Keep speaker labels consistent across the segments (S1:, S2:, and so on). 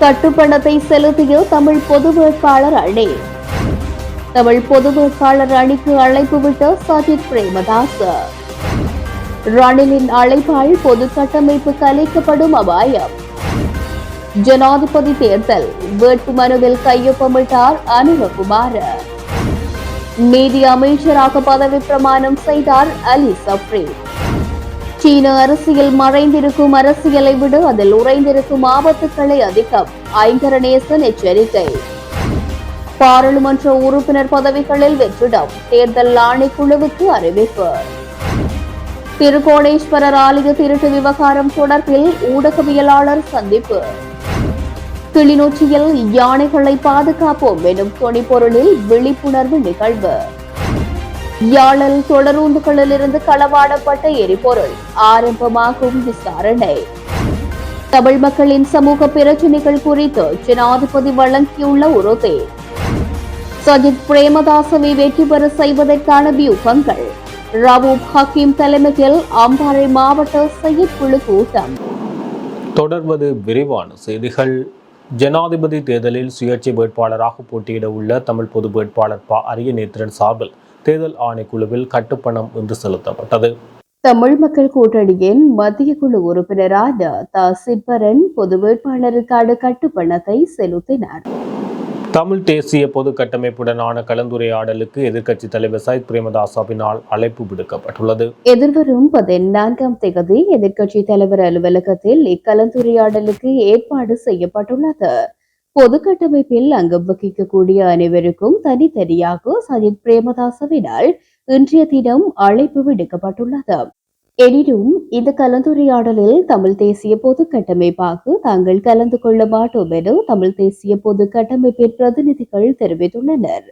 S1: கட்டுப்பணத்தை செலுத்திய தமிழ் பொது வேட்பாளர் அணி தமிழ் பொது வேட்பாளர் அணிக்கு அழைப்பு விட்ட சஜித் பிரேமதாஸ். ரணிலின் அழைப்பால் பொது கட்டமைப்பு கலைக்கப்படும் அபாயம். ஜனாதிபதி தேர்தல். வேட்புமனுவில் கையொப்பமிட்டார் அனுரகுமார். நீதி அமைச்சராக பதவி பிரமாணம் செய்தார் அலி சப்ரி சீன அரசியல் மறைந்திருக்கும் அரசியலை விட அதில் உறைந்திருக்கும் ஆபத்துக்களை அதிகம். ஐங்கரநேசன் எச்சரிக்கை. பாராளுமன்ற உறுப்பினர் பதவிகளில் வெற்றிடம். தேர்தல் ஆணைக்குழுவுக்கு அறிவிப்பு. திருகோணேஸ்வரர் ஆலய திருட்டு விவகாரம் தொடர்பில் ஊடகவியலாளர் சந்திப்பு. கிளிநொச்சியில் யானைகளை பாதுகாப்போம் எனும் துணிப்பொருளில் விழிப்புணர்வு நிகழ்வு. யாழல் தொடரூந்துகளிலிருந்து களவாடப்பட்ட எரிபொருள் ஆரம்பமாகும் விசாரணை. தமிழ் மக்களின் சமூக பிரச்சினைகள் குறித்து ஜனாதிபதி வழங்கியுள்ள உறுதி. சஜித் பிரேமதாசவை வெற்றி பெற செய்வதற்கான வியூகங்கள். ரவூப் ஹக்கீம் தலைமையில் அம்பாறை மாவட்ட செயற்குழு கூட்டம்.
S2: தொடர்வது விரிவான செய்திகள். ஜனாதிபதி தேர்தலில் சுயேட்சை வேட்பாளராக போட்டியிட உள்ள தமிழ் பொது வேட்பாளர் ப. அரியநேத்திரன் சார்பில் தேர்தல் ஆணைக்குழுவில் கட்டுப்பணம் இன்று செலுத்தப்பட்டது.
S1: தமிழ் மக்கள் கூட்டணியின் மத்திய குழு உறுப்பினரான த. சிற்பரன் பொது வேட்பாளருக்கான கட்டுப்பணத்தை செலுத்தினார்.
S2: தமிழ் தேசிய பொது கட்டமைப்புடனான கலந்துரையாடலுக்கு எதிர்க்கட்சித் தலைவர் சயித் பிரேமதாசாவினால் அழைப்பு விடுக்கப்பட்டுள்ளது.
S1: எதிர்வரும் பதினான்காம் தேதி எதிர்க்கட்சி தலைவர் அலுவலகத்தில் இக்கலந்துரையாடலுக்கு ஏற்பாடு செய்யப்பட்டுள்ளது. பொது கட்டமைப்பில் அங்கம் வகிக்கக்கூடிய அனைவருக்கும் தனித்தனியாக சஜித் பிரேமதாசவினால் இன்றைய தினம் அழைப்பு விடுக்கப்பட்டுள்ளது. எனினும் இந்த கலந்துரையாடலில் தமிழ் தேசிய பொது கட்டமைப்பாக தாங்கள் கலந்து கொள்ள மாட்டோம் என தமிழ் தேசிய பொது கட்டமைப்பின் பிரதிநிதிகள் தெரிவித்துள்ளனர்.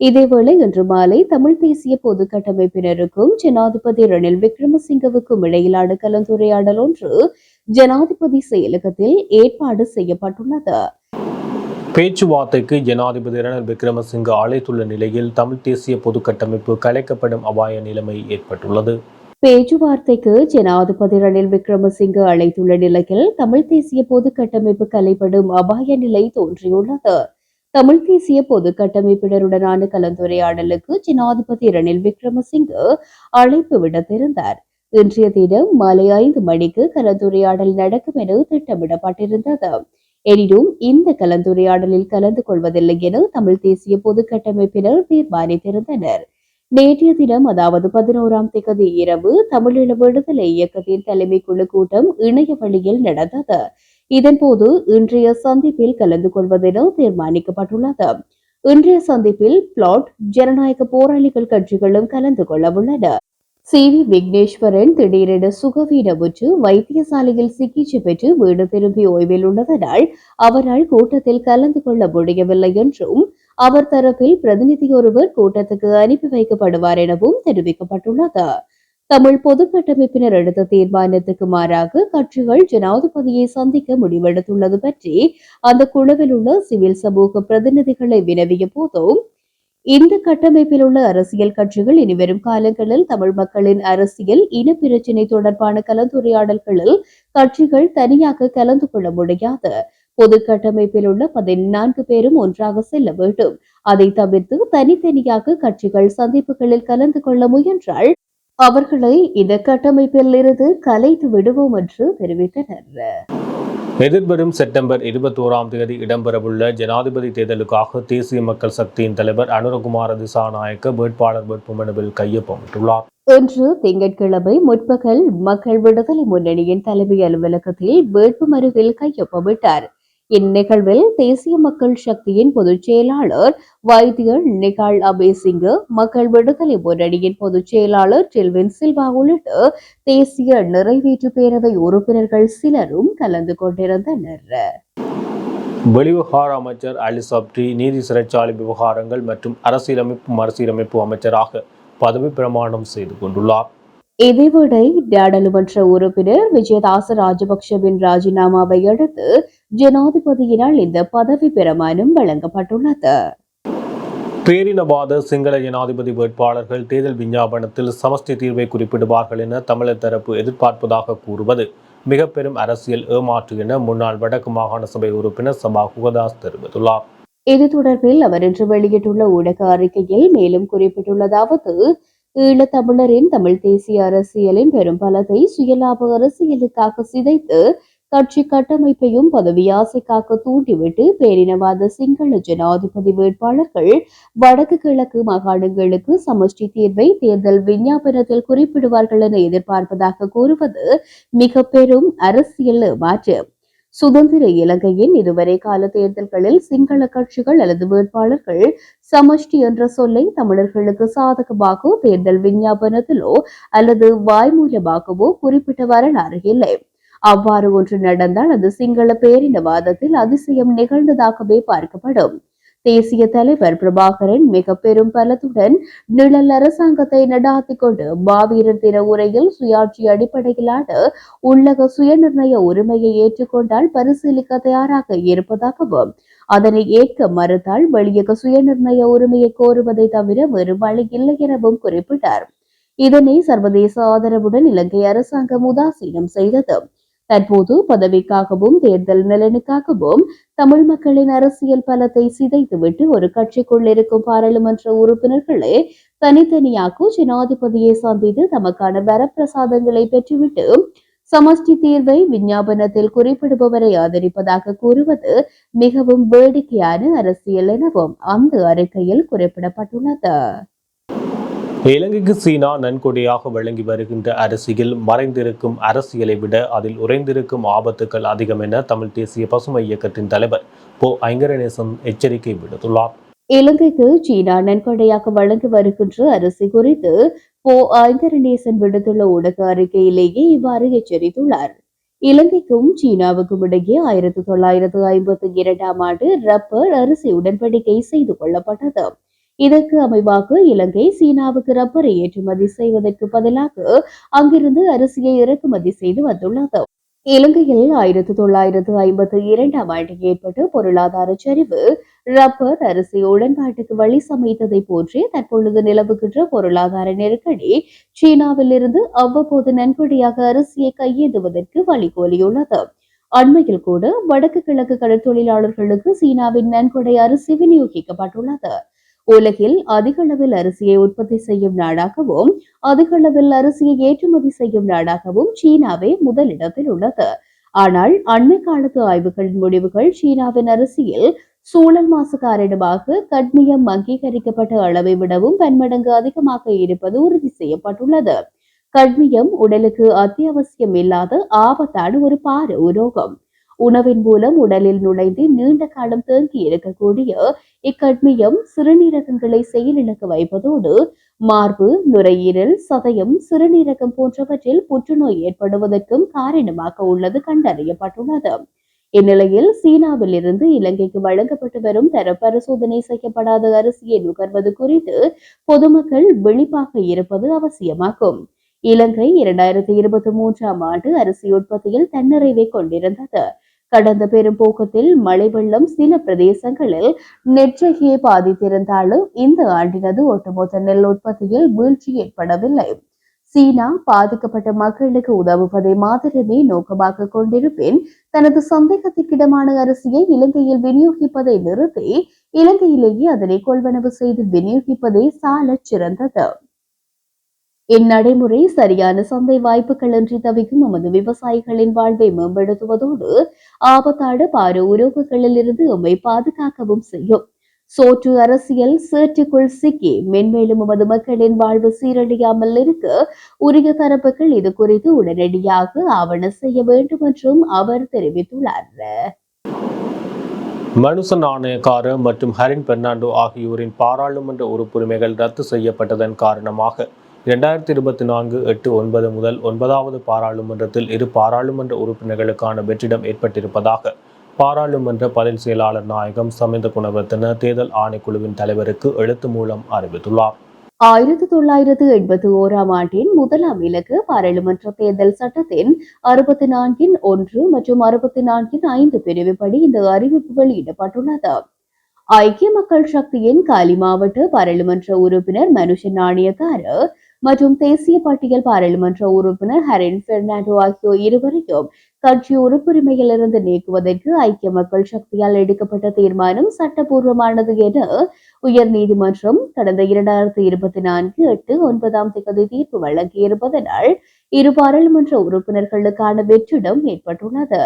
S1: இதேவேளை இன்று மாலை தமிழ் தேசிய பொது கட்டமைப்பினருக்கும் ஜனாதிபதி ரணில் விக்ரமசிங்கவுக்கும் இடையிலான கலந்துரையாடல் ஒன்று ஜனாதிபதி செயலகத்தில் ஏற்பாடு செய்யப்பட்டுள்ளது.
S2: பேச்சுவார்த்தைக்கு ஜனாதிபதி ரணில் விக்ரமசிங்க அழைத்துள்ள நிலையில் தமிழ் தேசிய பொது கட்டமைப்பு கலைக்கப்படும் அபாய நிலைமை ஏற்பட்டுள்ளது.
S1: பேச்சுவார்த்தைக்கு ஜனாதிபதி ரணில் விக்ரமசிங்க அழைத்துள்ள நிலையில் தமிழ் தேசிய பொது கட்டமைப்பு கலைப்படும் அபாய நிலை தோன்றியுள்ளது. தமிழ் தேசிய பொது கட்டமைப்பினருடனான கலந்துரையாடலுக்கு ஜனாதிபதி ரணில் விக்ரமசிங்க அழைப்பு விடுத்திருந்தார். இன்றைய தினம் மாலை ஐந்து மணிக்கு கலந்துரையாடல் நடக்கும் என திட்டமிடப்பட்டிருந்தது. எனினும் இந்த கலந்துரையாடலில் கலந்து கொள்வதில்லை என தமிழ் தேசிய பொது கட்டமைப்பினர் தீர்மானித்திருந்தனர். நேற்றைய தினம் அதாவது பதினோராம் திகதி இரவு தமிழீழ விடுதலை இயக்கத்தின் தலைமை குழு கூட்டம் இணைய வழியில் நடந்தது இதன்போது இன்றைய சந்திப்பில் கலந்து கொள்வதென தீர்மானிக்கப்பட்டுள்ளது. இன்றைய சந்திப்பில் பிளாட் ஜனநாயக போராளிகள் கட்சிகளும் கலந்து கொள்ள உள்ளன. சி. வி. விக்னேஸ்வரன் திடீரென சுகவீனமுற்று வைத்தியசாலையில் சிகிச்சை பெற்று வீடு திரும்பி ஓய்வில் உள்ளதனால் அவரால் கூட்டத்தில் கலந்து கொள்ள முடியவில்லை என்றும் அவர் தரப்பில் பிரதிநிதி ஒருவர் கூட்டத்துக்கு அனுப்பி வைக்கப்படுவார் எனவும் தெரிவிக்கப்பட்டுள்ளது. தமிழ் பொது கட்டமைப்பினர் எடுத்த தீர்மானத்துக்கு மாறாக கட்சிகள் ஜனாதிபதியை சந்திக்க முடிவெடுத்துள்ளது பற்றி அந்த குழுவில் உள்ள சிவில் சமூக பிரதிநிதிகளை வினவிய போதும் இந்த கட்டமைப்பில் உள்ள அரசியல் கட்சிகள் இனி வரும் காலங்களில் தமிழ் மக்களின் அரசியல் இன பிரச்சினை தொடர்பான கலந்துரையாடல்களில் கட்சிகள் தனியாக கலந்து கொள்ள முடியாது. பொது கட்டமைப்பில் உள்ள பதினான்கு பேரும் ஒன்றாக செல்ல வேண்டும். அதை தவிர்த்து தனித்தனியாக கட்சிகள் சந்திப்புகளில் கலந்து கொள்ள முயன்றால் அவர்களை இந்த கட்டமைப்பில் இருந்து கலைத்து விடுவோம் என்று தெரிவித்தனர்.
S2: எதிர்வரும் செப்டம்பர் இருபத்தோராம் தேதி இடம்பெறவுள்ள ஜனாதிபதி தேர்தலுக்காக தேசிய மக்கள் சக்தியின் தலைவர் அனுரகுமார திசாநாயக்க வேட்பாளர் வேட்புமனுவில் கையொப்பமிட்டுள்ளார்.
S1: இன்று திங்கட்கிழமை முற்பகல் மக்கள் விடுதலை முன்னணியின் தலைமை அலுவலகத்தில் வேட்புமனுவில் கையொப்பமிட்டார். இந்நிகழ்வில் தேசிய மக்கள் சக்தியின் பொதுச் செயலாளர் வைத்தியர் நிகால் அபேசிங்க மக்கள் விடுதலை முன்னணியின் பொதுச் செயலாளர் டெல்வின் சில்வா உள்ளிட்ட தேசிய நிறைவேற்று பேரவை உறுப்பினர்கள் சிலரும் கலந்து கொண்டிருந்தனர்.
S2: வெளிவிவகார அமைச்சர் அலி சப்ரி நீதி சிறைச்சாலை விவகாரங்கள் மற்றும் அரசியலமைப்பு மறுசீரமைப்பு அமைச்சராக பதவி பிரமாணம் செய்து கொண்டுள்ளார்.
S1: இதேவேளை நாடாளுமன்ற உறுப்பினர் விஜயதாச ராஜபக்ஷவின் ராஜினாமாவை அடுத்து ஜனாதிபதியினால் இந்த பதவி பிரமாணம் வழங்கப்பட்டுள்ளது.
S2: பேரினவாத சிங்கள ஜனாதிபதி வேட்பாளர்கள் தேர்தல் விஞ்ஞாபனத்தில் சமஷ்டி தீர்வை குறிப்பிடுவார்கள் என தமிழர் தரப்பு எதிர்பார்ப்பதாக கூறுவது மிக பெரும் அரசியல் ஏமாற்று என முன்னாள் வடக்கு மாகாண சபை உறுப்பினர் சபா குகதாஸ் தெரிவித்துள்ளார்.
S1: இது தொடர்பில் அவர் இன்று வெளியிட்டுள்ள ஊடக அறிக்கையில் மேலும் குறிப்பிட்டுள்ளதாவது ஈழத்தமிழரின் தமிழ் தேசிய அரசியலின் பெரும் பலத்தை சுயலாப அரசியலுக்காக சிதைத்து கட்சி கட்டமைப்பையும் பதவி தூண்டிவிட்டு பேரினவாத சிங்கள ஜனாதிபதி வேட்பாளர்கள் வடக்கு கிழக்கு மாகாணங்களுக்கு சமஷ்டி தீர்வை தேர்தல் விஞ்ஞாபனத்தில் குறிப்பிடுவார்கள் என எதிர்பார்ப்பதாக கூறுவது மிக பெரும் அரசியல் மாற்றம் சுதந்திர இலங்கையின் இதுவரை கால தேர்தல்களில் சிங்கள கட்சிகள் அல்லது வேட்பாளர்கள் சமஷ்டி என்ற சொல்லை தமிழர்களுக்கு சாதகமாகவோ தேர்தல் விஞ்ஞாபனத்திலோ அல்லது வாய்மூலமாகவோ குறிப்பிட்ட வரலாறு இல்லை. அவ்வாறு ஒன்று நடந்தால் அது சிங்கள பேரினவாதத்தில் அதிசயம் நிகழ்ந்ததாகவே பார்க்கப்படும். தேசிய தலைவர் பிரபாகரன் மிக பெரும் பலத்துடன் நிழல் அரசாங்கத்தை நடாத்தி கொண்டு மாவீரர் தின உரையில் சுயாட்சி அடிப்படையிலான உள்ளக சுயநிர்ணய உரிமையை ஏற்றுக்கொண்டால் பரிசீலிக்க தயாராக இருப்பதாகவும் அதனை ஏற்க மறுத்தால் வெளியக சுயநிர்ணய உரிமையை கோருவதை தவிர வேறு வழி இல்லை எனவும் குறிப்பிட்டார். இதனை சர்வதேச ஆதரவுடன் இலங்கை அரசாங்கம் உதாசீனம் செய்தது. தற்போது பதவிக்காகவும் தேர்தல் நலனுக்காகவும் தமிழ் மக்களின் அரசியல் பலத்தை சிதைத்துவிட்டு ஒரு கட்சிக்குள் இருக்கும் பாராளுமன்ற உறுப்பினர்களே தனித்தனியாக ஜனாதிபதியை சந்தித்து தமக்கான வரப்பிரசாதங்களை பெற்றுவிட்டு சமஷ்டி தீர்வை விஞ்ஞாபனத்தில் குறிப்பிடுபவரை ஆதரிப்பதாக கூறுவது மிகவும் வேடிக்கையான அரசியல் எனவும் அந்த அறிக்கையில் குறிப்பிடப்பட்டுள்ளது.
S2: இலங்கைக்கு சீனா நன்கொடையாக வழங்கி வருகின்ற அரசியல் மறைந்திருக்கும் அரசியலை விட அதில் உறைந்திருக்கும் ஆபத்துக்கள் அதிகம் என தமிழ் தேசிய பசுமை இயக்கத்தின் தலைவர் போ ஐங்கரநேசன் எச்சரிக்கை விடுத்துள்ளார்.
S1: இலங்கைக்கு சீனா நன்கொடையாக வழங்கி வருகின்ற அரசு குறித்து போ ஐங்கரநேசன் விடுத்துள்ள ஊடக அறிக்கையிலேயே இவ்வாறு எச்சரித்துள்ளார். இலங்கைக்கும் சீனாவுக்கும் இடையே ஆயிரத்தி தொள்ளாயிரத்து ஐம்பத்தி இரண்டாம் ஆண்டு ரப்பர் அரிசி உடன்படிக்கை செய்து கொள்ளப்பட்டது. இதற்கு அமைவாக இலங்கை சீனாவுக்கு ரப்பரை ஏற்றுமதி செய்வதற்கு பதிலாக அங்கிருந்து அரிசியை இறக்குமதி செய்து வந்துள்ளது. இலங்கையில் ஆயிரத்தி தொள்ளாயிரத்து ஐம்பத்தி இரண்டாம் ஆண்டு ஏற்பட்ட பொருளாதார சரிவு ரப்பர் அரிசி உடன்பாட்டுக்கு வழி சமைத்ததை போன்றே தற்பொழுது நிலவுகின்ற பொருளாதார நெருக்கடி சீனாவில் இருந்து அவ்வப்போது நன்கொடையாக அரிசியை கையேந்துவதற்கு வழிகோலியுள்ளது. அண்மையில் கூட வடக்கு கிழக்கு கடற்தொழிலாளர்களுக்கு சீனாவின் நன்கொடை அரிசி விநியோகிக்கப்பட்டுள்ளது. உலகில் அதிக அளவில் அரிசியை உற்பத்தி செய்யும் நாடாகவும் அதிக அளவில் அரிசியை ஏற்றுமதி செய்யும் நாடாகவும் சீனாவே முதலிடத்தில் உள்ளது. ஆனால் அண்மை காலத்து ஆய்வுகளின் முடிவுகள் சீனாவின் அரிசியில் சூழல் மாசு காரணமாக கட்மியம் அங்கீகரிக்கப்பட்ட அளவை விடவும் பன்மடங்கு அதிகமாக இருப்பது உறுதி செய்யப்பட்டுள்ளது. கட்மியம் உடலுக்கு அத்தியாவசியம் இல்லாத ஆபத்தான ஒரு பார உரோகம் உணவின் மூலம் உடலில் நுழைந்து நீண்ட காலம் தேங்கி இருக்கக்கூடிய இக்கட்மியம் சிறுநீரகங்களை செயலிழக்க வைப்பதோடு மார்பு நுரையீரல் சதயம் சிறுநீரகம் போன்றவற்றில் புற்றுநோய் ஏற்படுவதற்கும் காரணமாக உள்ளது கண்டறியப்பட்டுள்ளது. இந்நிலையில் சீனாவில் இருந்து இலங்கைக்கு வழங்கப்பட்டு வரும் தர பரிசோதனை செய்யப்படாத அரிசியை நுகர்வது குறித்து பொதுமக்கள் விழிப்பாக இருப்பது அவசியமாகும். இலங்கை இரண்டாயிரத்தி இருபத்தி மூன்றாம் ஆண்டு அரிசி உற்பத்தியில் தன்னிறைவை கொண்டிருந்தது. கடந்த பெரும்போக்கத்தில் மழை வெள்ளம் சில பிரதேசங்களில் நெற்றகியை பாதித்திருந்தாலும் இந்த ஆண்டினது ஒட்டுமொத்த நெல் உற்பத்தியில் வீழ்ச்சி ஏற்படவில்லை. சீனா பாதிக்கப்பட்ட மக்களுக்கு உதவுவதை மாத்திரமே நோக்கமாக கொண்டிருப்பேன். தனது சந்தேகத்திற்கிடமான அரிசியை இலங்கையில் விநியோகிப்பதை நிறுத்தி இலங்கையிலேயே அதனை கொள்வனவு செய்து விநியோகிப்பதே சாலச் சிறந்தது. இந்நடைமுறை சரியான சந்தை வாய்ப்புகளின்றி தவிக்கும் நமது விவசாயிகளின் வாழ்வை மேம்படுத்துவதோடு ஆபத்தான பார உறவுகளில் இருந்து எம்மை பாதுகாக்கவும் செய்யும். சோற்று அரசியல் சேற்றுக்குள் சிக்கி மென்மேலும் நமது மக்களின் வாழ்வு சீரழியாமல் இருக்க உரிய தரப்புகள் இது குறித்து உடனடியாக ஆவண செய்ய வேண்டும் என்றும் அவர் தெரிவித்துள்ளார்.
S2: மனுசன் ஆணையக்கார மற்றும் ஹரின் பெர்னாண்டோ ஆகியோரின் பாராளுமன்ற உறுப்புரிமைகள் ரத்து செய்யப்பட்டதன் காரணமாக இரண்டாயிரத்தி இருபத்தி நான்கு எட்டு ஒன்பது முதல் ஒன்பதாவது பாராளுமன்றத்தில் இரு பாராளுமன்ற உறுப்பினர்களுக்கான வெற்றிடம் ஏற்பட்டிருப்பதாக பாராளுமன்ற பதில் செயலாளர் நாயகம் சமிந்த குணவர்த்தன தேர்தல் ஆணைக்குழுவின் தலைவருக்கு எழுத்து மூலம் அறிவித்துள்ளார்.
S1: ஆயிரத்தி தொள்ளாயிரத்து எண்பத்தி ஓராம் ஆண்டின் முதலாம் இலக்கு பாராளுமன்ற தேர்தல் சட்டத்தின் அறுபத்தி நான்கின் ஒன்று மற்றும் அறுபத்தி நான்கின் ஐந்து பிரிவுப்படி இந்த அறிவிப்பு வெளியிடப்பட்டுள்ளது. ஐக்கிய மக்கள் சக்தியின் காலி மாவட்ட பாராளுமன்ற உறுப்பினர் மனுஷ நாணயக்காரர் மற்றும் தேசிய பட்டியல் பாராளுமன்ற உறுப்பினர் ஹரின் பெர்னாண்டோ ஆகியோர் இருவரையும் கட்சி உறுப்புரிமையிலிருந்து நீக்குவதற்கு ஐக்கிய மக்கள் சக்தியால் எடுக்கப்பட்ட தீர்மானம் சட்டபூர்வமானது என உயர் நீதிமன்றம் கடந்த இரண்டாயிரத்தி இருபத்தி நான்கு எட்டு ஒன்பதாம் தேதி தீர்ப்பு வழங்கியிருப்பதனால் இரு பாராளுமன்ற உறுப்பினர்களுக்கான வெற்றிடம் ஏற்பட்டுள்ளது.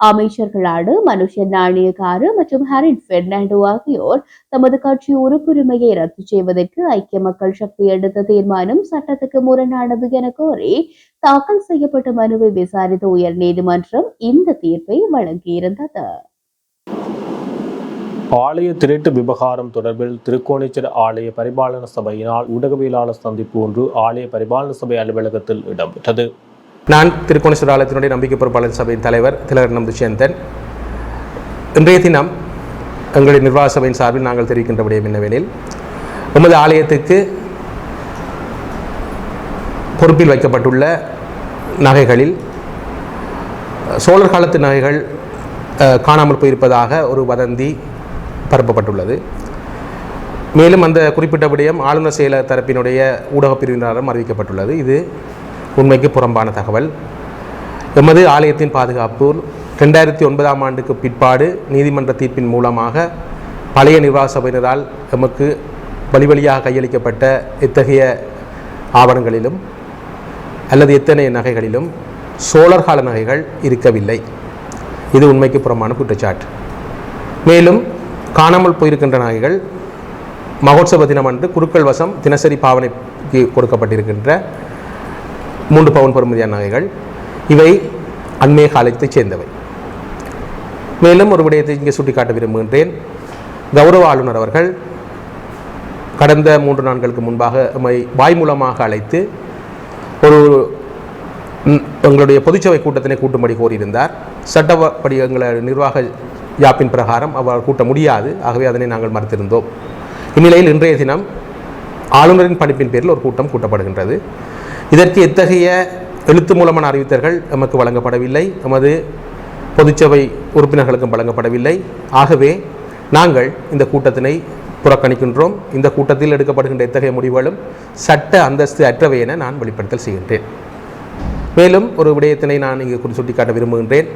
S1: அமைச்சர்களான மனுஷன் நாணயக்காரு மற்றும் ஹரின் பெர்னாண்டோ ஆகியோர் தமது கட்சி உறுப்புரிமையை ரத்து செய்வதற்கு ஐக்கிய மக்கள் சக்தி எடுத்த தீர்மானம் சட்டத்துக்கு முரணானது என கோரி தாக்கல் செய்யப்பட்ட மனுவை விசாரித்த உயர் நீதிமன்றம் இந்த தீர்ப்பை வழங்கியிருந்தது.
S2: ஆலய திருட்டு விவகாரம் தொடர்பில் திருக்கோணேச்சர் ஆலய பரிபாலன சபையினால் ஊடகவியலாளர் சந்திப்பு ஒன்று ஆலய பரிபாலன சபை அலுவலகத்தில் இடம்பெற்றது.
S3: நான் திருக்கோணேஸ்வர ஆலயத்தினுடைய நம்பிக்கை பொறுப்பாளர் சபையின் தலைவர் திலகர் துஷ்யந்தன் இன்றைய தினம் எங்களுடைய நிர்வாக சபையின் சார்பில் நாங்கள் தெரிவிக்கின்ற விடயம் என்னவெனில் உமது ஆலயத்துக்கு பொறுப்பில் வைக்கப்பட்டுள்ள நகைகளில் சோழர் காலத்து நகைகள் காணாமல் போயிருப்பதாக ஒரு வதந்தி பரப்பப்பட்டுள்ளது. மேலும் அந்த குறிப்பிட்ட விடயம் ஆளுநர் செயலர் தரப்பினுடைய ஊடகப் பிரிவினரும் அறிவிக்கப்பட்டுள்ளது. இது உண்மைக்கு புறம்பான தகவல். எமது ஆலயத்தின் பாதுகாப்பு ரெண்டாயிரத்தி ஒன்பதாம் ஆண்டுக்கு பிற்பாடு நீதிமன்ற தீர்ப்பின் மூலமாக பழைய நிர்வாக சபையினரால் எமக்கு வழி வழியாக கையளிக்கப்பட்ட இத்தகைய ஆவணங்களிலும் அல்லது எத்தனை நகைகளிலும் சோழர் கால நகைகள் இருக்கவில்லை. இது உண்மைக்கு புறம்பான குற்றச்சாட்டு. மேலும் காணாமல் போயிருக்கின்ற நகைகள் மகோத்சவ தினம் அன்று குருக்கள் வசம் தினசரி பாவனைக்கு கொடுக்கப்பட்டிருக்கின்ற மூன்று பவுன் பெறுமதியான நகைகள். இவை அண்மைய காலத்தைச் சேர்ந்தவை. மேலும் ஒரு விடயத்தை இங்கே சுட்டிக்காட்ட விரும்புகின்றேன். கௌரவ ஆளுநர் அவர்கள் கடந்த மூன்று நாட்களுக்கு முன்பாக வாய் மூலமாக அழைத்து ஒரு எங்களுடைய பொதுச்சபை கூட்டத்தினை கூட்டும்படி கோரியிருந்தார். சட்டப்படி எங்களை நிர்வாக யாப்பின் பிரகாரம் அவர் கூட்ட முடியாது. ஆகவே அதனை நாங்கள் மறுத்திருந்தோம். இந்நிலையில் இன்றைய தினம் ஆளுநரின் பணிப்பின் பேரில் ஒரு கூட்டம் கூட்டப்படுகின்றது. இதற்கு எத்தகைய எழுத்து மூலமான அறிவித்தர்கள் நமக்கு வழங்கப்படவில்லை? நமது பொதுச்சபை உறுப்பினர்களுக்கும் வழங்கப்படவில்லை. ஆகவே நாங்கள் இந்த கூட்டத்தினை புறக்கணிக்கின்றோம். இந்த கூட்டத்தில் எடுக்கப்படுகின்ற எத்தகைய முடிவுகளும் சட்ட அந்தஸ்து அற்றவை என நான் வெளிப்படுத்தல் செய்கின்றேன். மேலும் ஒரு விடயத்தினை நான் இங்கு குறி சுட்டிக்காட்ட விரும்புகின்றேன்.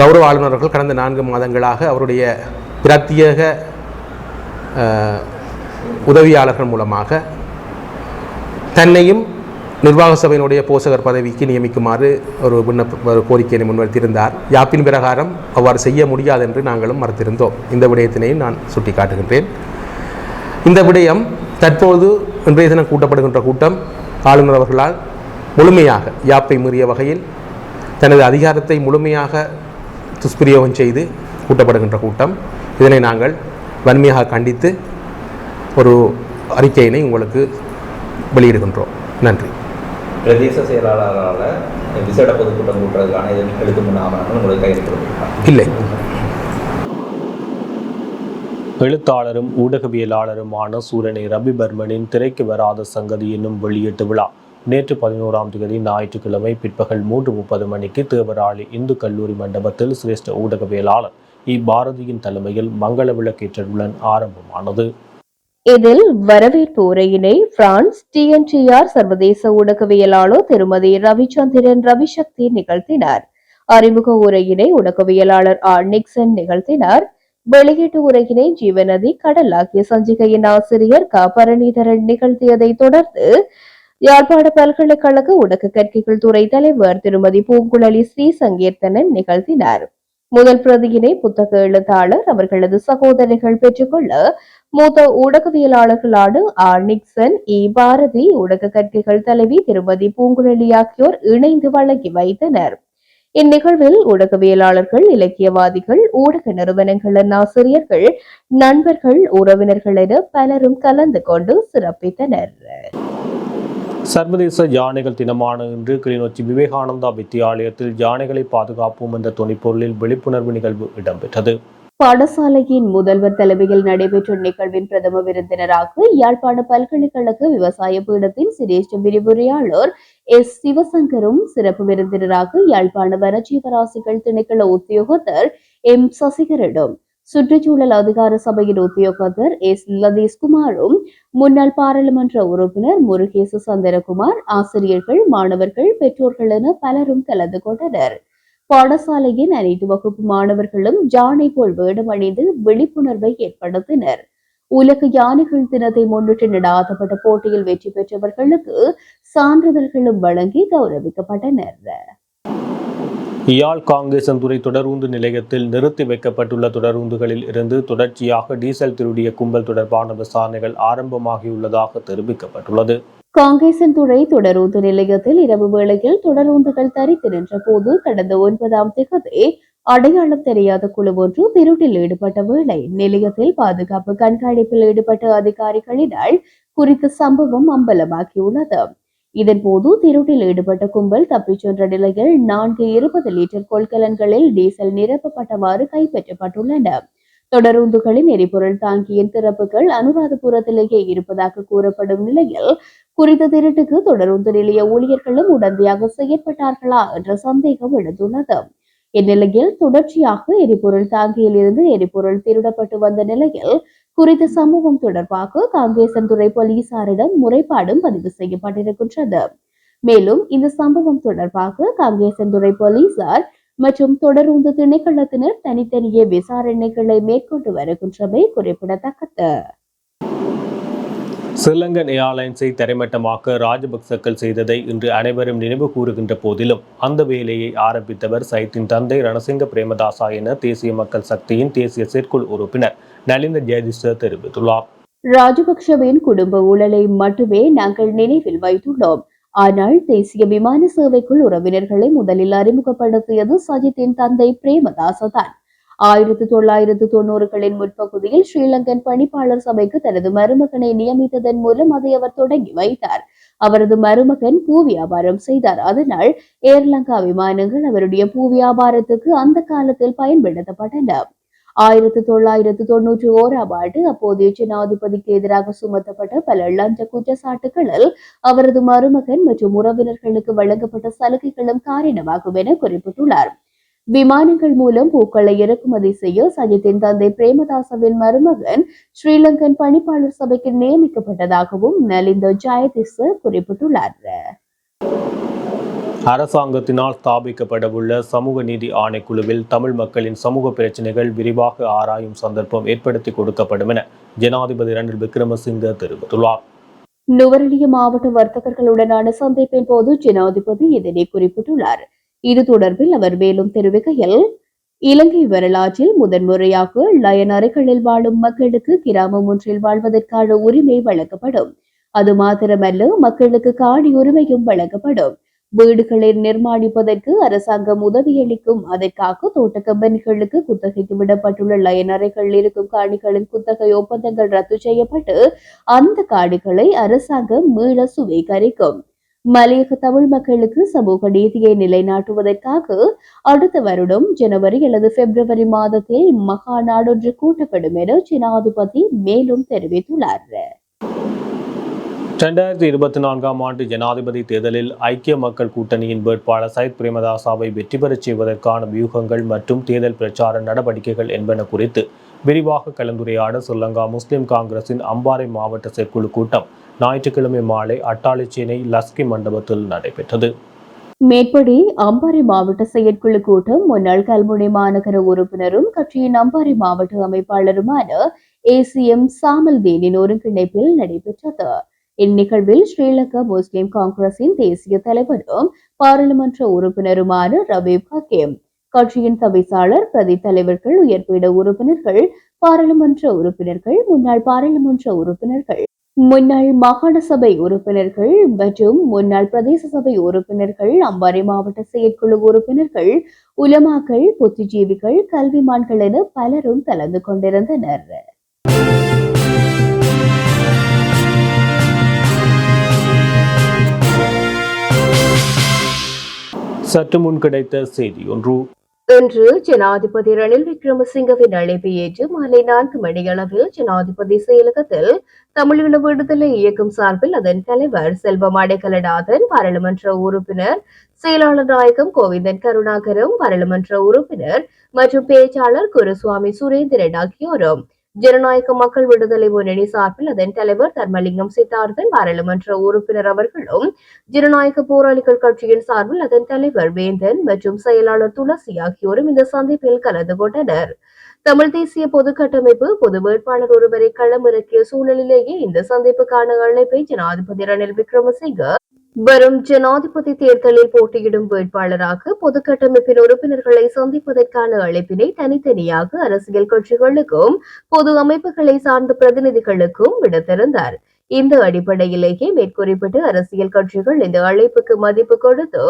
S3: கௌரவ ஆளுநர்கள் கடந்த நான்கு மாதங்களாக அவருடைய பிரத்யேக உதவியாளர்கள் மூலமாக தன்னையும் நிர்வாக சபையினுடைய போசகர் பதவிக்கு நியமிக்குமாறு ஒரு விண்ணப்ப ஒரு கோரிக்கையை முன்வைத்திருந்தார். யாப்பின் பிரகாரம் அவ்வாறு செய்ய முடியாது என்று நாங்களும் மறுத்திருந்தோம். இந்த விடயத்தினையும் நான் சுட்டிக்காட்டுகின்றேன். இந்த விடயம் தற்போது இன்றைய தினம் கூட்டப்படுகின்ற கூட்டம் ஆளுநர் அவர்களால் முழுமையாக யாப்பை மீறிய வகையில் தனது அதிகாரத்தை முழுமையாக துஷ்பிரயோகம் செய்து கூட்டப்படுகின்ற கூட்டம். இதனை நாங்கள் வன்மையாக கண்டித்து ஒரு அறிக்கையினை உங்களுக்கு வெளியிடுகின்றோம். நன்றி.
S4: பிரதேச செயலாளரால் விசேட பொதுக்கூட்டம் கூட்டுறதுக்கான எழுத்து முன் ஆவணங்கள் உங்களுக்கு கையில் கொடுத்துருக்காங்க.
S3: இல்லை.
S2: எழுத்தாளரும் ஊடகவியலாளருமான சூரனை ரவி பர்மனின் திரைக்கு வராத சங்கதி என்னும் வெளியீட்டு விழா நேற்று பதினோராம் தேதி ஞாயிற்றுக்கிழமை பிற்பகல் மூன்று முப்பது மணிக்கு தேவராளி இந்து கல்லூரி மண்டபத்தில் சிரேஷ்ட ஊடகவியலாளர் இ. பாரதியின் தலைமையில் மங்கள விளக்கேற்றலுடன் ஆரம்பமானது.
S1: இதில் வரவேற்பு உரையினை பிரான்ஸ் டிஎன்டிஆர் சர்வதேச ஊடகவியலாளர் திருமதி ரவிச்சந்திரன் ரவிசக்தி நிகழ்த்தினார். அறிமுக உரையினை ஊடகவியலாளர் ஆர் நிக்சன் நிகழ்த்தினார். வெளியீட்டு உரையினை ஜீவநதி கடல் ஆகிய சஞ்சிகையின் ஆசிரியர் க. பரணிதரன் நிகழ்த்தியதைத் தொடர்ந்து யாழ்ப்பாண பல்கலைக்கழக ஊடக கற்கைகள் துறை தலைவர் திருமதி பூங்குழலி ஸ்ரீ சங்கீர்த்தனன் நிகழ்த்தினார். முதல் பிரதியினை புத்தக எழுத்தாளர் அவர்களது சகோதரிகள் பெற்றுக்கொள்ள மூத்த ஊடகவியலாளர்களான ஆர் நிக்சன் இ பாரதி ஊடக கற்கைகள் தலைவி திருமதி பூங்குழலி ஆகியோர் இணைந்து வழங்கி வைத்தனர். இந்நிகழ்வில் ஊடகவியலாளர்கள் இலக்கியவாதிகள் ஊடக நிறுவனங்களின் ஆசிரியர்கள் நண்பர்கள் உறவினர்கள் என பலரும் கலந்து கொண்டு சிறப்பித்தனர்.
S2: சர்வதேச யானைகள் தினமான இன்று கிளிநொச்சி விவேகானந்தா வித்தியாலயத்தில் யானைகளை பாதுகாப்போம் என்ற துணைப்பொருளில் விழிப்புணர்வு நிகழ்வு இடம்பெற்றது.
S1: பாடசாலையின் முதல்வர் தலைமையில் நடைபெற்ற நிகழ்வின் பிரதம விருந்தினராக யாழ்ப்பாண பல்கலைக்கழக விவசாய பீடத்தின் சிரேஷ்ட விரிவுரையாளர் எஸ் சிவசங்கரும் சிறப்பு விருந்தினராக யாழ்ப்பாண வனஜீவராசிகள் திணைக்கள உத்தியோகத்தர் எம் சசிகரிடம் சுற்றுச்சூழல் அதிகார சபையின் உத்தியோகத்தர் எஸ் லதீஷ்குமாரும் முன்னாள் பாராளுமன்ற உறுப்பினர் முருகேசு சந்திரகுமார் ஆசிரியர்கள் மாணவர்கள் பெற்றோர்கள் என பலரும் கலந்து கொண்டனர். பாடசாலையின் அனைத்து வகுப்பு மாணவர்களும் ஜானை போல் வேடமணிந்து விழிப்புணர்வை ஏற்படுத்தினர். உலக யானைகள் தினத்தை முன்னிட்டு நடாத்தப்பட்ட போட்டியில் வெற்றி பெற்றவர்களுக்கு சான்றிதழ்களும் வழங்கி கௌரவிக்கப்பட்டனர்.
S2: யாழ் காங்கேசன்துறை தொடருந்து நிலையத்தில் நிறுத்தி வைக்கப்பட்டுள்ள தொடருந்துகளில் இருந்து தொடர்ச்சியாக டீசல் திருடிய கும்பல் தொடர்பான விசாரணைகள் ஆரம்பமாகியுள்ளதாக தெரிவிக்கப்பட்டுள்ளது.
S1: காங்கேசன்துறை தொடரூந்து நிலையத்தில் இரவு வேளையில் தொடரூந்துகள் தரித்து நின்ற போது கடந்த ஒன்பதாம் திகதி அடையாளம் தெரியாத குழு ஒன்று திருட்டில் ஈடுபட்ட வேளை நிலையத்தில் பாதுகாப்பு கண்காணிப்பில் ஈடுபட்ட அதிகாரிகளினால் குறித்த சம்பவம் அம்பலமாகியுள்ளது. இதன்போது திருட்டில் ஈடுபட்ட கும்பல் தப்பிச் சென்ற நிலையில் நான்கு இருபது லிட்டர் கொள்கலன்களில் டீசல் நிரப்பப்பட்டவாறு கைப்பற்றப்பட்டுள்ளன. தொடரூந்துகளின் எரிபொருள் தாங்கியின் திறப்புகள் அனுராதபுரத்திலேயே இருப்பதாக கூறப்படும் நிலையில் குறித்த திருட்டுக்கு தொடருந்து நிலைய ஊழியர்களும் உடந்தையாக செயற்பட்டார்களா என்ற சந்தேகம் எழுந்துள்ளது. இந்நிலையில் தொடர்ச்சியாக எரிபொருள் தாங்கியில் இருந்து எரிபொருள் திருடப்பட்டு வந்த நிலையில் குறித்த சம்பவம் தொடர்பாக காங்கேசன்துறை போலீசாரிடம் முறைப்பாடும் பதிவு செய்யப்பட்டிருக்கின்றது. மேலும் இந்த சம்பவம் தொடர்பாக காங்கேசன்துறை போலீசார் மற்றும் தொடருந்து திணைக்களத்தினர் தனித்தனியே விசாரணைகளை மேற்கொண்டு வருகின்றமை குறிப்பிடத்தக்கது.
S2: ஸ்ரீலங்கன் ஏர்லைன்ஸை தரைமட்டமாக்க ராஜபக்சக்கள் செய்ததை இன்று அனைவரும் நினைவு கூறுகின்ற போதிலும் அந்த வேலையை ஆரம்பித்தவர் சைத்தின் தந்தை ரணசிங்க பிரேமதாசா என தேசிய மக்கள் சக்தியின் தேசிய செயற்குழு உறுப்பினர் நலிந்த ஜெயதிஷர் தெரிவித்துள்ளார்.
S1: ராஜபக்ஷவின் குடும்ப ஊழலை மட்டுமே நாங்கள் நினைவில் வைத்துள்ளோம். ஆனால் தேசிய விமான சேவைக்குள் உறவினர்களை முதலில் அறிமுகப்படுத்தியது சஜித்தின் தந்தை பிரேமதாச தான். ஆயிரத்தி தொள்ளாயிரத்து தொண்ணூறுகளின் முற்பகுதியில் ஸ்ரீலங்கன் பணிப்பாளர் சபைக்கு தனது மருமகனை நியமித்ததன் மூலம் அதை அவர் தொடங்கி வைத்தார். அவரது மருமகன் பூ வியாபாரம் செய்தார். அதனால் ஏர்லங்கா விமானங்கள் அவருடைய பூ வியாபாரத்துக்கு அந்த காலத்தில் பயன்படுத்தப்பட்டன. ஆயிரத்தி தொள்ளாயிரத்து தொன்னூற்றி ஓராம் ஆண்டு அப்போதைய ஜனாதிபதிக்கு எதிராக சுமத்தப்பட்ட பல லஞ்ச குற்றச்சாட்டுகளில் அவரது மருமகன் மற்றும் உறவினர்களுக்கு வழங்கப்பட்ட சலுகைகளும் காரணமாகும் என குறிப்பிட்டுள்ளார். விமானங்கள் மூலம் பூக்களை இறக்குமதி செய்ய சஜித்தின் தந்தை பிரேமதாசவின் மருமகன் ஸ்ரீலங்கன் பணிப்பாளர் சபைக்கு நியமிக்கப்பட்டதாகவும் நலிந்த ஜெயதிச குறிப்பிட்டுள்ளார்.
S2: அரசாங்கத்தினால் ஸ்தாபிக்கப்படவுள்ள சமூக நீதி ஆணைக்குழுவில் தமிழ் மக்களின் சமூக பிரச்சினைகள் விரிவாக ஆராயும் சந்தர்ப்பம் ஏற்படுத்தி கொடுக்கப்படும் என ஜனாதிபதி ரணில் விக்ரமசிங்க தெரிவித்துள்ளார்.
S1: நுவரெலிய மாவட்ட வர்த்தகர்களுடனான சந்திப்பின் போது ஜனாதிபதி இதனை குறிப்பிட்டுள்ளார். இது தொடர்பில் அவர் மேலும் தெரிவிக்கையில் இலங்கை வரலாற்றில் முதன்முறையாக லயன் அறைகளில் வாழும் மக்களுக்கு கிராமம் ஒன்றில் வாழ்வதற்கான உரிமை வழங்கப்படும். அது மாத்திரமல்ல மக்களுக்கு காணி உரிமையும் வழங்கப்படும். வீடுகளை நிர்மாணிப்பதற்கு அரசாங்கம் உதவியளிக்கும். அதற்காக தோட்ட கம்பெனிகளுக்கு குத்தகைக்கு விடப்பட்டுள்ள லயன் அறைகள் இருக்கும் காணிகளின் குத்தகை ஒப்பந்தங்கள் ரத்து செய்யப்பட்டு அந்த காணிகளை அரசாங்கம் மீள சுவீகரிக்கும். மலையக தமிழ் மக்களுக்கு சமூக நீதியை நிலைநாட்டுவதற்காக அடுத்த வருடம் ஜனவரி அல்லது பிப்ரவரி மாதத்தில் மகா நாடொன்று கூட்டப்படும் என ஜனாதிபதி மேலும் தெரிவித்துள்ளார்.
S2: இரண்டாயிரத்தி இருபத்தி நான்காம் ஆண்டு ஜனாதிபதி தேர்தலில் ஐக்கிய மக்கள் கூட்டணியின் வேட்பாளர் சயித் பிரேமதாசாவை வெற்றி பெறச் செய்வதற்கான வியூகங்கள் மற்றும் தேர்தல் பிரச்சார நடவடிக்கைகள் என்பன குறித்து விரிவாக கலந்துரையாட ஸ்ரீலங்கா முஸ்லிம் காங்கிரசின் அம்பாறை மாவட்ட செயற்குழு கூட்டம் ஞாயிற்றுக்கிழமை மாலை அட்டாளிச்சேனை லஸ்கி மண்டபத்தில் நடைபெற்றது.
S1: மேற்படி அம்பாறை மாவட்ட செயற்குழு கூட்டம் முன்னாள் கல்முனை மாநகர உறுப்பினரும் கட்சியின் அம்பாறை மாவட்ட அமைப்பாளருமான ஏசிஎம் சாமல்தேனின் ஒருங்கிணைப்பில் நடைபெற்றது. இந்நிகழ்வில் ஸ்ரீலங்கா முஸ்லிம் காங்கிரசின் தேசிய தலைவரும் பாராளுமன்ற உறுப்பினருமான ரபீப் ஹக்கீம் கட்சியின் தவிசாளர் பிரதி தலைவர்கள் உயர்பீட உறுப்பினர்கள் பாராளுமன்ற உறுப்பினர்கள் முன்னாள் பாராளுமன்ற உறுப்பினர்கள். முன்னாள் மாகாண சபை உறுப்பினர்கள் மற்றும் முன்னாள் பிரதேச சபை உறுப்பினர்கள் அம்பாறை மாவட்ட செயற்குழு உறுப்பினர்கள் உலமாக்கள் புத்திஜீவிகள் கல்விமான்கள் என பலரும் கலந்து கொண்டிருந்தனர்.
S2: சற்று முன் கிடைத்த செய்தி ஒன்று.
S1: இன்று ஜனாதிபதி ரணில் விக்ரமசிங்கவின் அழைப்பை ஏற்று மாலை நான்கு மணியளவில் ஜனாதிபதி செயலகத்தில் தமிழீழ விடுதலை இயக்கம் சார்பில் அதன் தலைவர் செல்வம் அடைக்கலநாதன் பாராளுமன்ற உறுப்பினர் செயலாளர் நாயகம் கோவிந்தன் கருணாகரும் பாராளுமன்ற உறுப்பினர் மற்றும் பேச்சாளர் குருசுவாமி சுரேந்திரன் ஆகியோரும் ஜனநாயக மக்கள் விடுதலை முன்னணி சார்பில் அதன் தலைவர் தர்மலிங்கம் சித்தார்த்தன் பாராளுமன்ற உறுப்பினர் அவர்களும் ஜனநாயக போராளிகள் கட்சியின் சார்பில் அதன் தலைவர் வேந்தன் மற்றும் செயலாளர் துளசி ஆகியோரும் இந்த சந்திப்பில் கலந்து கொண்டனர். தமிழ் தேசிய பொது கட்டமைப்பு பொது வேட்பாளர் ஒருவரை களமிறக்கிய சூழலிலேயே இந்த சந்திப்புக்கான அழைப்பை ஜனாதிபதி ரணில் விக்ரமசிங்க வரும் ஜனாதிபதி தேர்தலில் போட்டியிடும் வேட்பாளராக பொது கட்டமைப்பின் உறுப்பினர்களை சந்திப்பதற்கான அழைப்பினை தனித்தனியாக அரசியல் கட்சிகளுக்கும் பொது அமைப்புகளை சார்ந்த பிரதிநிதிகளுக்கும் விடுத்திருந்தார். இந்த அடிப்படையிலேயே மேற்குறிப்பிட்ட அரசியல் கட்சிகள் இந்த அழைப்புக்கு மதிப்பு கொடுத்து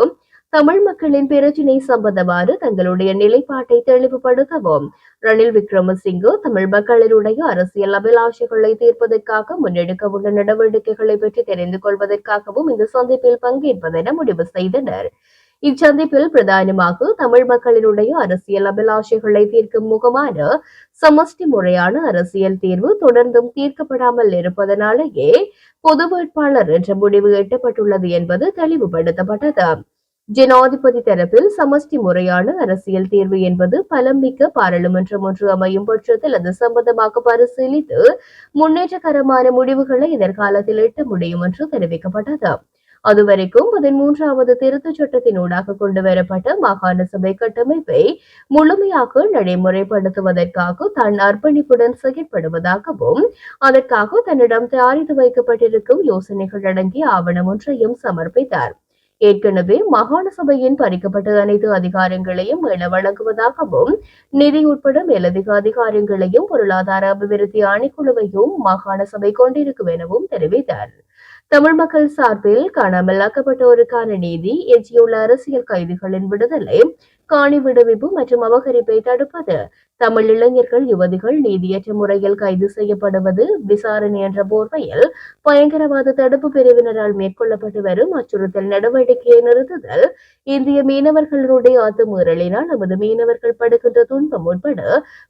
S1: தமிழ் மக்களின் பிரச்சினை சம்பந்தமான தங்களுடைய நிலைப்பாட்டை தெளிவுபடுத்தவும். ரணில் விக்ரமசிங்கு தமிழ் மக்களினுடைய அரசியல் அபிலாஷைகளை தீர்ப்பதற்காக முன்னெடுக்க உள்ள நடவடிக்கைகளை பற்றி தெரிந்து கொள்வதற்காகவும் இந்த சந்திப்பில் பங்கேற்பதென முடிவு செய்தனர். இச்சந்திப்பில் பிரதானமாக தமிழ் மக்களினுடைய அரசியல் அபிலாஷைகளை தீர்க்கும் முகமான சமஷ்டி முறையான அரசியல் தீர்வு தொடர்ந்தும் தீர்க்கப்படாமல் இருப்பதனாலேயே பொது வேட்பாளர் என்ற முடிவு எட்டப்பட்டுள்ளது என்பது தெளிவுபடுத்தப்பட்டது. ஜனாதிபதி தரப்பில் சமஷ்டி முறையான அரசியல் தீர்வு என்பது பலமிக்க பாராளுமன்றம் ஒன்று அமையும் பட்சத்தில் அது சம்பந்தமாக பரிசீலித்து முன்னேற்றகரமான முடிவுகளை எதிர்காலத்தில் எட்ட முடியும் என்று தெரிவிக்கப்பட்டது. அதுவரைக்கும் பதிமூன்றாவது திருத்தச் சட்டத்தினூடாக கொண்டு வரப்பட்ட மாகாண சபை கட்டமைப்பை முழுமையாக நடைமுறைப்படுத்துவதற்காக தான் அர்ப்பணிப்புடன் செயற்படுவதாகவும் அதற்காக தன்னிடம் தயாரித்து வைக்கப்பட்டிருக்கும் யோசனைகள் அடங்கிய ஆவணம் ஒன்றையும் சமர்ப்பித்தார். ஏற்கனவே மாகாண சபையின் பறிக்கப்பட்ட அனைத்து அதிகாரங்களையும் மீள வழங்குவதாகவும் நிதி உட்பட மேலதிக அதிகாரங்களையும் பொருளாதார அபிவிருத்தி ஆணைக்குழுவையும் மாகாண சபை கொண்டிருக்கும் எனவும் தெரிவித்தார். தமிழ் மக்கள் சார்பில் காணாமலாக்கப்பட்டோருக்கான நீதி எஞ்சியுள்ள அரசியல் கைதிகளின் விடுதலை காணி விடுவிப்பு மற்றும் அபகரிப்பை தடுப்பது தமிழ் இளைஞர்கள் யுவதிகள் நீதியற்ற முறையில் கைது செய்யப்படுவது விசாரணை என்ற போர்வையில் பயங்கரவாத தடுப்பு பிரிவினரால் மேற்கொள்ளப்பட்டு வரும் அச்சுறுத்தல் நடவடிக்கையை நிறுத்துதல் இந்திய மீனவர்களுடைய அத்துமீறலினால் நமது மீனவர்கள் படுகின்ற துன்பம் உட்பட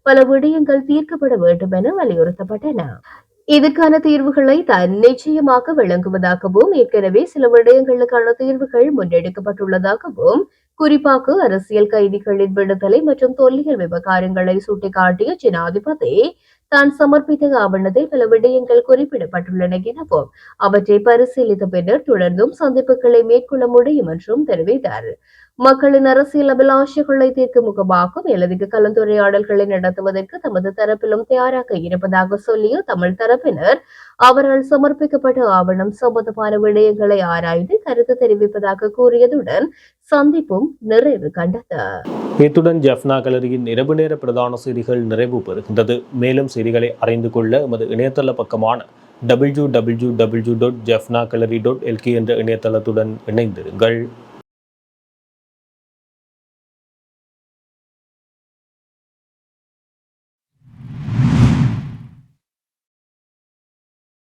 S1: பல விடயங்கள் தீர்க்கப்பட வேண்டும் என வலியுறுத்தப்பட்டன. இதுக்கான தீர்வுகளை தான் நிச்சயமாக வழங்குவதாகவும் ஏற்கனவே சில விடயங்களுக்கான தீர்வுகள் முன்னெடுக்கப்பட்டுள்ளதாகவும் குறிப்பாக அரசியல் கைதிகளின் விடுதலை மற்றும் தொல்லியல் விவகாரங்களை சுட்டிக்காட்டிய ஜனாதிபதி தான் சமர்ப்பித்த ஆவணத்தில் பல விடயங்கள் குறிப்பிடப்பட்டுள்ளன எனவும் அவற்றை பரிசீலித்த பின்னர் தொடர்ந்தும் சந்திப்புகளை மேற்கொள்ள முடியும் என்றும் தெரிவித்தார். மக்களின் அரசியல் அபிலாஷைகளை தீர்க்கும் முகமாக மேலதிக கலந்துரையாடல்களை நடத்துவதற்கு தமது தரப்பிலும் தயாராக இருப்பதாக சொல்லிய தமிழ் தரப்பினர் அவரால் சமர்ப்பிக்கப்பட்ட ஆவணம் சம்பந்தமான விடயங்களை ஆராய்ந்து கருத்து தெரிவிப்பதாக கூறியதுடன் சந்திப்பும் நிறைவு கண்டது
S2: இத்துடன் ஜப்னா கலரியின் இரவு நேர பிரதான செய்திகள் நிறைவு பெறுகின்றது. மேலும் செய்திகளை அறிந்து கொள்ள எமது இணையதள பக்கமான W W W dot Jaffna gallery dot LK என்ற இணையதளத்துடன் இணைந்திருங்கள்.